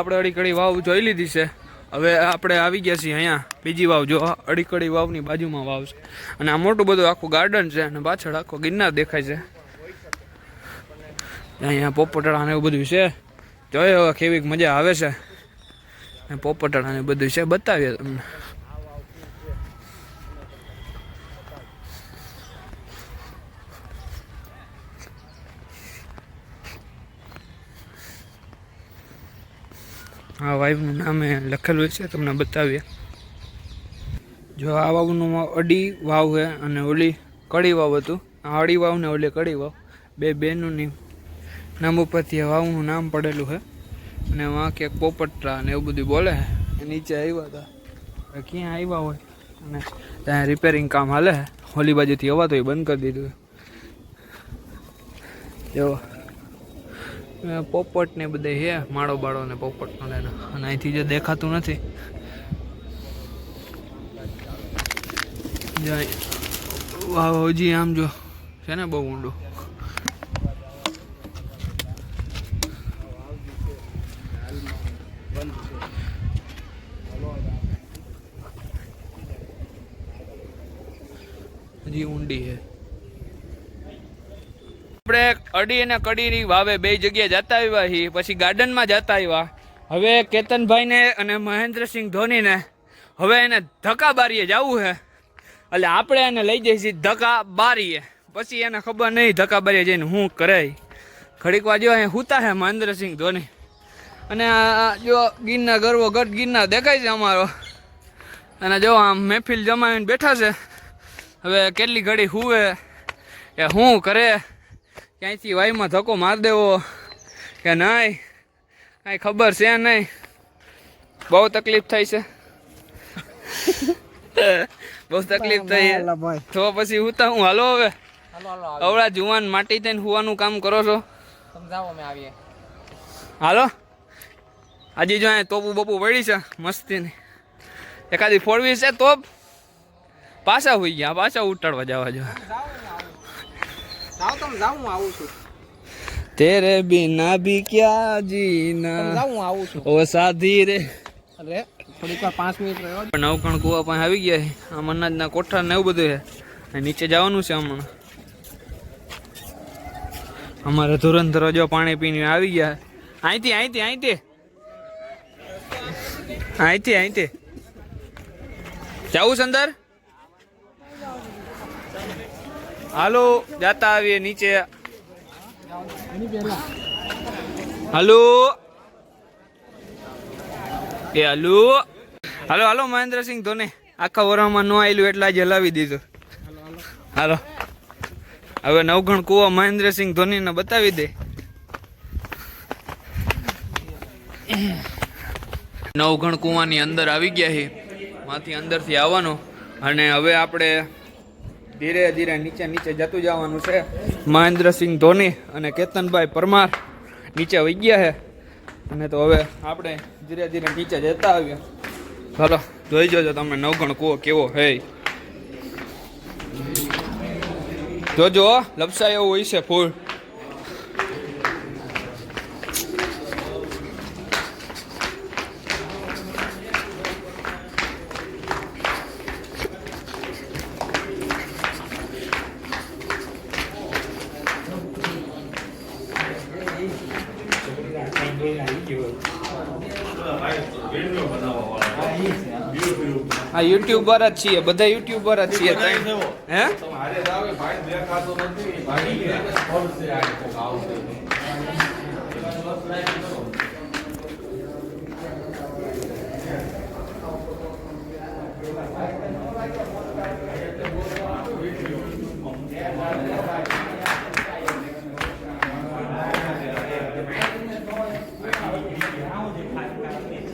આપણે અડીકડી વાવ જોઈ લીધી છે. હવે આપણે આવી ગયા છીએ અહીંયા. બીજી વાવ જો અડીકડી વાવની બાજુમાં વાવ છે. અને આ મોટું બધું આખું ગાર્ડન છે અને પાછળ આખો ગિરનાર દેખાય છે. અહીંયા પોપટડા ને એવું બધું છે. જોયો કેવી મજા આવે છે. પોપટડા ને બધું છે. બતાવીએ તમને. આ વાઇફનું નામે લખેલું છે, તમને બતાવીએ. જો આ વાવનું અડી વાવ છે અને ઓલી કડી વાવ હતું. આ અડી વાવ ને ઓલી કડી વાવ. બે બેનોની નામ ઉપરથી વાવનું નામ પડેલું છે. અને વાં ક્યાંક પોપટરા ને એવું બધું બોલે છે. નીચે આવ્યા હતા. ક્યાં આવ્યા હોય? અને ત્યાં રિપેરિંગ કામ હાલે હોલી બાજુથી હવા તો એ બંધ કરી દીધું જો પોપટ ને બધે હે, માળો બાળો ને પોપટ નો અને અહીંથી જે દેખાતું નથી. વાહ, હજી આમ જો. છે ને બહુ ઊંડું. હજી ઊંડી છે આપણે અડી અને કડીની વાવે બે જગ્યાએ જતા આવ્યા છીએ પછી ગાર્ડનમાં જતા આવ્યા. હવે કેતનભાઈને અને મહેન્દ્રસિંહ ધોનીને હવે એને ધક્કા બારીએ જવું છે એટલે આપણે એને લઈ જઈશી ધક્કા બારીએ. પછી એને ખબર નહીં ધક્કા બારીએ જઈને હું કરે. ઘડીક વાર જો અહીંયા હુતા છે મહેન્દ્રસિંહ ધોની. અને જો ગીરના ગરવો ગઢ ગીરના દેખાય છે અમારો. અને જો આમ મહેફિલ જમાવીને બેઠા છે. હવે કેટલી ઘડી હુવે, એ હું કરે. ક્યાંયથી વાયુમાં ધક્કો માર દેવો કે નહીં કાંઈ ખબર છે નહીં. બહુ તકલીફ થઈ છે. બહુ તકલીફ થઈ તો પછી હું તો હું હાલો હવે? હાલો હાલો અવળા જુવાન માટી થઈને હુવાનું કામ કરો છો? સમજાવો અમે આવીએ. હાલો? આજે જો અહીંયા તોપું બપુ પડી છે મસ્તીની. એકાદી ફોડવી છે તોપ? પાછા હોઈ ગયા પાછા ઉટાડવા જવા જો. જાઓ તમે જાઓ હું આવું છું. તેરે બિના ભી ક્યા જીના? જાઓ હું આવું છું. ઓ સાધી રે. અરે થોડીક વાર પાંચ મિનિટ રહ્યો નવકણ કુવા પાસે આવી ગયા છે. આમ અનાજના કોઠા ને એવું બધું છે. નીચે જવાનું છે હમણાં. અમારે ધુરંધર જો પાણી પીને આવી ગયા અહીંથી અહીંથી અહીંથી અહીંથી અહીંથી જવું છે અંદર? હાલો, જાતા આવીએ નીચે. હાલો. એ હાલો. હાલો હાલો, મહેન્દ્રસિંહ ધોની. આખા વરામાં ન આવેલું એટલે આજે હલાવી દીધું. હાલો. હવે નવગણ કુવા મહેન્દ્રસિંહ ધોનીને બતાવી દે. નવગણ કુવાની અંદર આવી ગયા છે. માંથી અંદરથી આવવાનું. અને હવે આપણે ધીરે ધીરે નીચે નીચે જતું જવાનું છે. મહેન્દ્રસિંહ ધોની અને કેતનભાઈ પરમાર નીચે વહી ગયા છે. અને તો હવે આપણે ધીરે ધીરે નીચે જતા આવ્યા ચાલો જોઈ જોજો તમે નવગણ કુવો કેવો હે જોજો હો, લપસાય એવું હોય છે ફૂલ. આ યુટ્યુબર જ છીએ બધા યુટ્યુબર જ છીએ. તઈ. હે?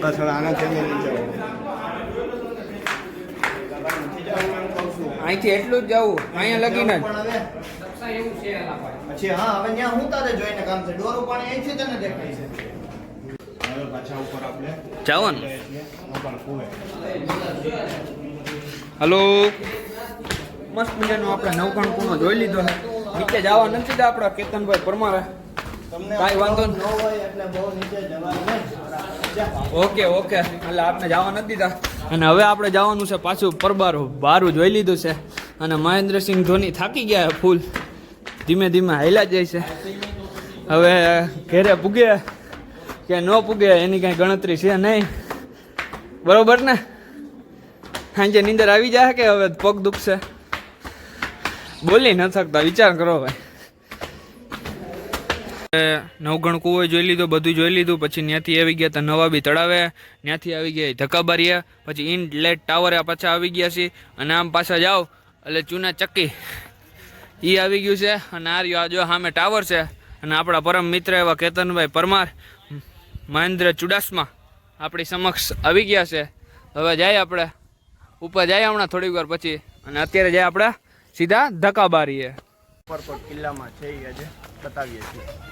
પાછળ આના ચેનલ અહીંથી એટલું જ જવું. અહીંયા લગીને પછી હા હવે ત્યાં હું તારે જોઈને કામ છે? ડોરું પાણી અહીંથી તને દેખાય છે. હવે પાછા ઉપર આપણે જવાનું. એટલે ઉપર કુવે. હલો. મસ્ત મજાનો આપણે નવકણ કુનો જોઈ લીધો છે. નીચે જવા નથી આપણા કેતનભાઈ પરમારે. તમને કાંઈ વાંધો ન હોય એટલે બહુ નીચે જવાનું. Okay okay. એટલે આપણે જવા નથી દીધા. અને હવે આપણે જવાનું છે પાછું પરબારું. બારું જોઈ લીધું છે. અને મહેન્દ્રસિંહ ધોની થાકી ગયા ફૂલ. ધીમે ધીમે હાલ્યા જાય છે. હવે ઘેરે પૂગે, કે ન પૂગે, એની કાંઈ ગણતરી છે નહીં. બરોબર ને? સાંજે નીંદર આવી જાય કે હવે પગ દુખશે? બોલી ન શકતા, વિચાર કરો ભાઈ. નવગણ કુવો જોઈ લીધો, બધું જોઈ લીધું, પછી ત્યાંથી આવી ગયા તા નવાબી તળાવે ત્યાંથી આવી ગયા ધકાબારીએ, પછી ઇનલેટ ટાવરે પાછા આવી ગયા છે અને આમ પાછા જાઓ, એટલે ચૂના ચક્કી. એ આવી ગયું છે, અને આ રહ્યો આ જો સામે ટાવર છે, અને આપણા પરમ મિત્ર એવા કેતનભાઈ પરમાર, મહેન્દ્ર ચુડાસમા, આપણી સમક્ષ આવી ગયા છે. હવે જાય આપણે, ઉપર જાય હમણાં થોડીક વાર પછી, અને અત્યારે જાય આપણે સીધા ઉપરકોટ કિલ્લામાં છે આજે બતાવીએ છીએ.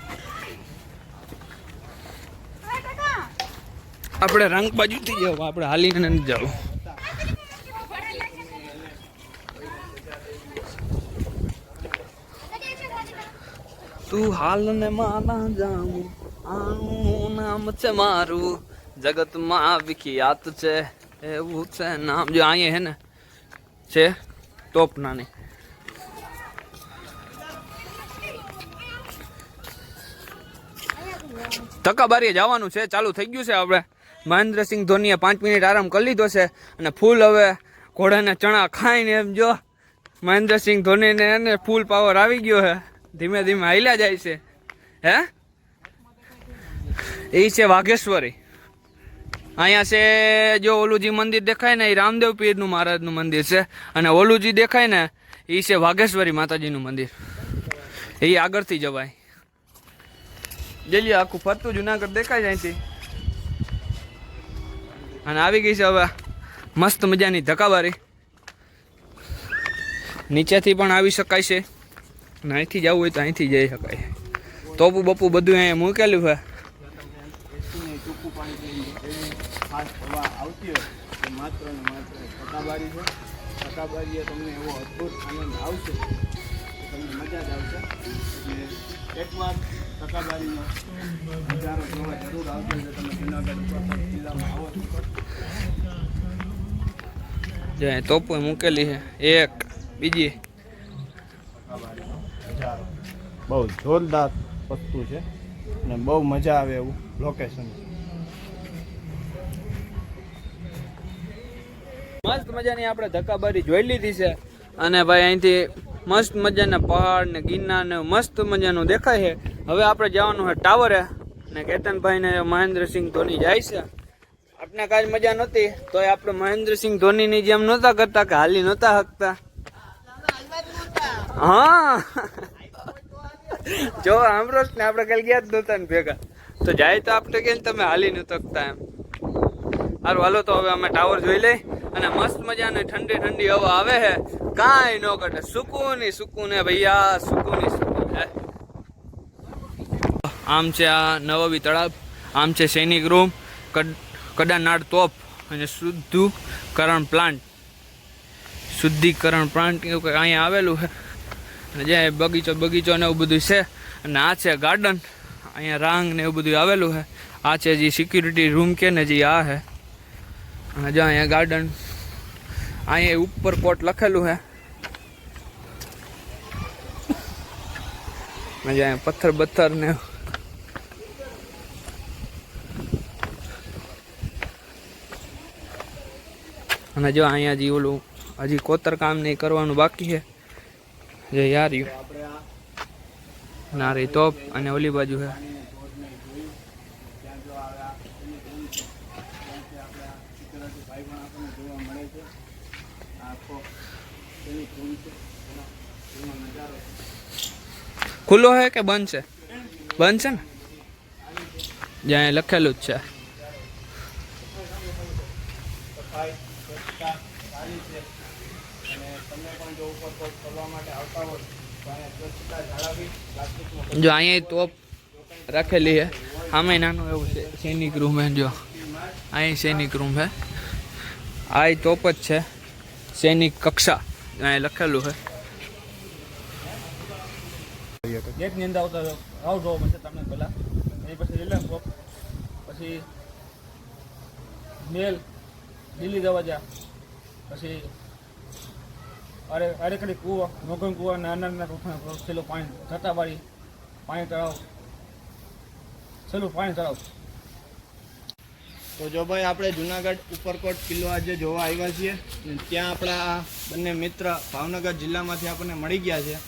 આપણે રંગ બાજુથી જવું આપણે હાલીને નથી જવું તું હાલ ને માના જાઉં, આનું નામ છે મારું. જગતમાં વિખ્યાત છે, એવું છે નામ. જો અહીંયા હે ને, છે ટોપ નાની તકાબારીએ જવાનું છે, ચાલુ થઈ ગયું છે આપણે. મહેન્દ્રસિંહ ધોનીએ પાંચ મિનિટ આરામ કરી લીધો છે અને ફૂલ હવે ઘોડાના ચણા ખાઈને એમ જો મહેન્દ્રસિંહ ધોનીને એને ફૂલ પાવર આવી ગયો છે. ધીમે ધીમે હાલ્યા જાય છે. હે? એ છે વાઘેશ્વરી. અહીંયા છે જો ઓલુજી મંદિર દેખાય ને એ રામદેવ પીરનું મહારાજનું મંદિર છે. અને ઓલુજી દેખાય ને એ છે વાઘેશ્વરી માતાજીનું મંદિર. એ આગળથી જવાય. જઈએ આખું ફરતું જુનાગઢ દેખાય જાય અને આવી ગઈ છે હવે મસ્ત મજાની ધકાબારી. નીચેથી પણ આવી શકાય છે. અને અહીંથી જવું હોય તો અહીંથી જઈ શકાય. તોપું બપુ બધું અહીંયા મૂકેલું છે. એકવાર ટકાબારીનો જરૂર આવશે તમે જુનાગઢ છો જે તોપું મૂકેલી છે. એક બીજી. બહુ જોરદાર વસ્તુ છે અને બહુ મજા આવે એવું લોકેશન મસ્ત મજાની આપણે ધક્કાબારી જોઈ લીધી છે. અને ભાઈ અહીંથી મસ્ત મજાના પહાડ ને ગિરનાર ને મસ્ત મજાનું દેખાય છે. હવે આપણે જવાનું છે ટાવરે. ને કેતનભાઈ ને મહેન્દ્રસિંહ ધોની જાય છે. આપણે કાંઈ મજા નહોતી? તોય આપણે મહેન્દ્રસિંહ ધોનીની જેમ નહોતા કરતા કે હાલી નહોતા હકતા? હા. જો, સાંભળો ને, આપણે કાલે ગયા જ નહોતા ને ભેગા. તો જાય તો આપણે કે તમે હાલી નહોતા હકતા એમ. સારું હાલો તો હવે અમે ટાવર જોઈ લઈ અને મસ્ત મજાની ઠંડી ઠંડી હવા આવે છે કાંઈ ન ઘટે. સુકૂની, સુકૂન હે ભૈયા, સુકૂની, સુકૂન. હે. આમ છે આ નવાબી તળાવ, આમ છે સૈનિક રૂમ કડ કડાનાડ તોપ અને શુદ્ધિકરણ પ્લાન્ટ. શુદ્ધિકરણ પ્લાન્ટ એવું કંઈક અહીંયા આવેલું છે. અને જ્યાં બગીચો બગીચો ને એવું બધું છે. અને આ છે ગાર્ડન અહીંયા રાંગ ને એવું બધું આવેલું છે. આ છે જે સિક્યુરિટી રૂમ કે ને જે આ છે. અને જો અહીંયા ગાર્ડન અહીંયા ઉપર કોટ લખેલું છે. અને જે અહીંયા પથ્થર, બથ્થર ને અને જો અહીંયા હજી ઓલું હજી કોતર કામ નહીં કરવાનું બાકી છે, જે યાર ના રે તોપ અને ઓલી બાજુ છે. ખુલ્લો છે કે બંધ છે? બંધ છે ને? જ્યાં લખેલું જ છે સફાઈ સ્વચ્છતા સારી છે અને તમે પણ જો ઉપર કોટ કરવા માટે આવતા હોય તો અહીંયા સ્વચ્છતા જાળવવી પ્લાસ્ટિકનો જો અહીંયા તોપ રાખેલી છે. આમે નાનું એવું છે. સૈનિક રૂમ હે જો. અહીં સૈનિક રૂમ છે. આ તોપ જ છે. સૈનિક કક્ષા. અહીં લખેલું છે. ગેટની અંદર આવતા આવ જોવા મળશે તમને પહેલાં. એની પછી રિલાયન્સ શોપ પછી મેલ દિલ્હી દરવાજા. પછી અરે અરેકડી કૂવા મોગન કૂવા નાના નાના છેલ્લું પાણી ઘટાબારી પાણી તળાવ. છેલ્લું પાણી તળાવ. તો જો ભાઈ આપણે જુનાગઢ ઉપરકોટ કિલ્લો આજે જોવા આવ્યા છીએ ત્યાં આપણા આ બંને મિત્ર ભાવનગર જિલ્લામાંથી આપણને મળી ગયા છે.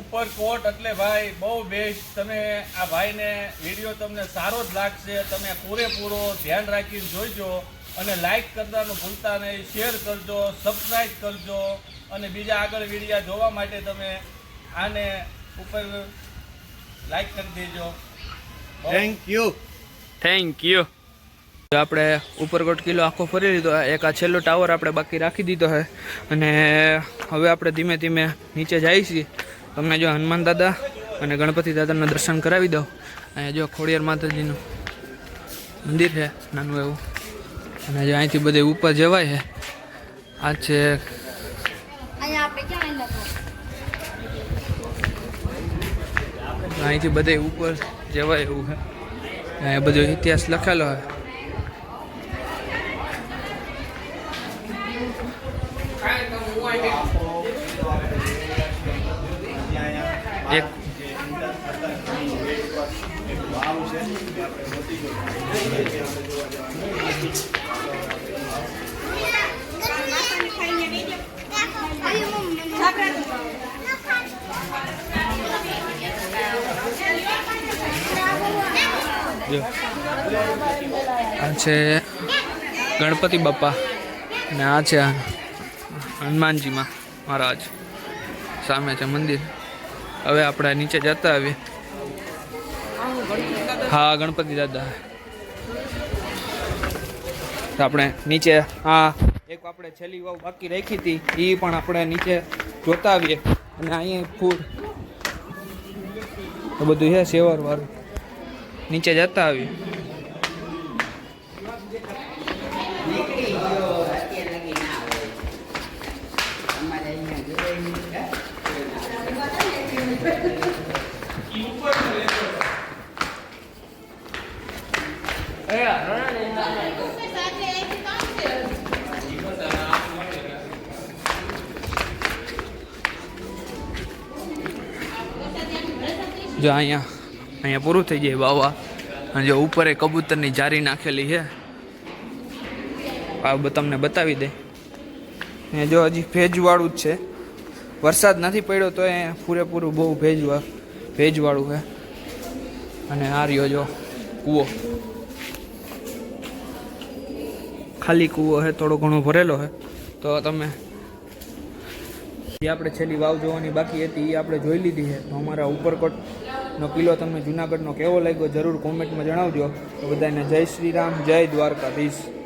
ઉપરકોટ એટલે ભાઈ બહુ બેસ્ટ તમે આ ભાઈને વીડિયો તમને સારો જ લાગશે. તમે પૂરેપૂરો ધ્યાન રાખીને જોઈજો. અને લાઈક કરવાનું ભૂલતા નહીં શેર કરજો સબસ્ક્રાઈબ કરજો અને બીજા આગળ વિડીયા જોવા માટે તમે આને ઉપર લાઈક કરી દેજો. થેન્ક યુ થેન્ક યુ આપણે ઉપરકોટ કિલ્લો આખો ફરી લીધો એક આ છેલ્લો ટાવર આપણે બાકી રાખી દીધો છે. અને હવે આપણે ધીમે ધીમે નીચે જઈએ છીએ. તમને જો હનુમાન દાદા અને ગણપતિ દાદાના દર્શન કરાવી દઉં. અને જો ખોડિયાર માતાજીનું મંદિર છે નાનું એવું. અને જો અહીંથી બધે ઉપર જવાય છે આ છે અહીંયા આપણે ક્યાં લખો અહીંથી બધે ઉપર જવાય એવું છે અહીંયા બધો ઇતિહાસ લખેલો છે એક આ છે ગણપતિ બાપા ને આ છે હનુમાનજીમાં મહારાજ. સામે છે મંદિર. હવે આપણે નીચે જતા આવીએ. હા, ગણપતિ દાદા. આપણે નીચે આ આપણે છેલ્લી વાવ બાકી રાખી હતી એ પણ આપણે નીચે જોતા આવીએ અને અહીંયા ફૂડ બધું છે સેવર વાળું નીચે જતા આવીએ. જો અહીંયા અહીંયા પૂરું થઈ જાય વાવા અને જો ઉપર એ કબૂતરની જારી નાખેલી છે. આ તમને બતાવી દે. એ જો હજી ભેજવાળું જ છે. વરસાદ નથી પડ્યો તો એ પૂરેપૂરું બહુ ભેજવા ભેજવાળું છે. અને આ રહ્યો જો કૂવો. ખાલી કૂવો છે, થોડો ઘણો ભરેલો છે. તો તમે જે આપણે છેલ્લી વાવ જોવાની બાકી હતી, એ આપણે જોઈ લીધી છે. તો અમારા ઉપરકોટનો કિલ્લો તમને જુનાગઢનો કેવો લાગ્યો જરૂર કોમેન્ટમાં જણાવજો. તો બધાને જય શ્રી રામ, જય દ્વારકાધીશ.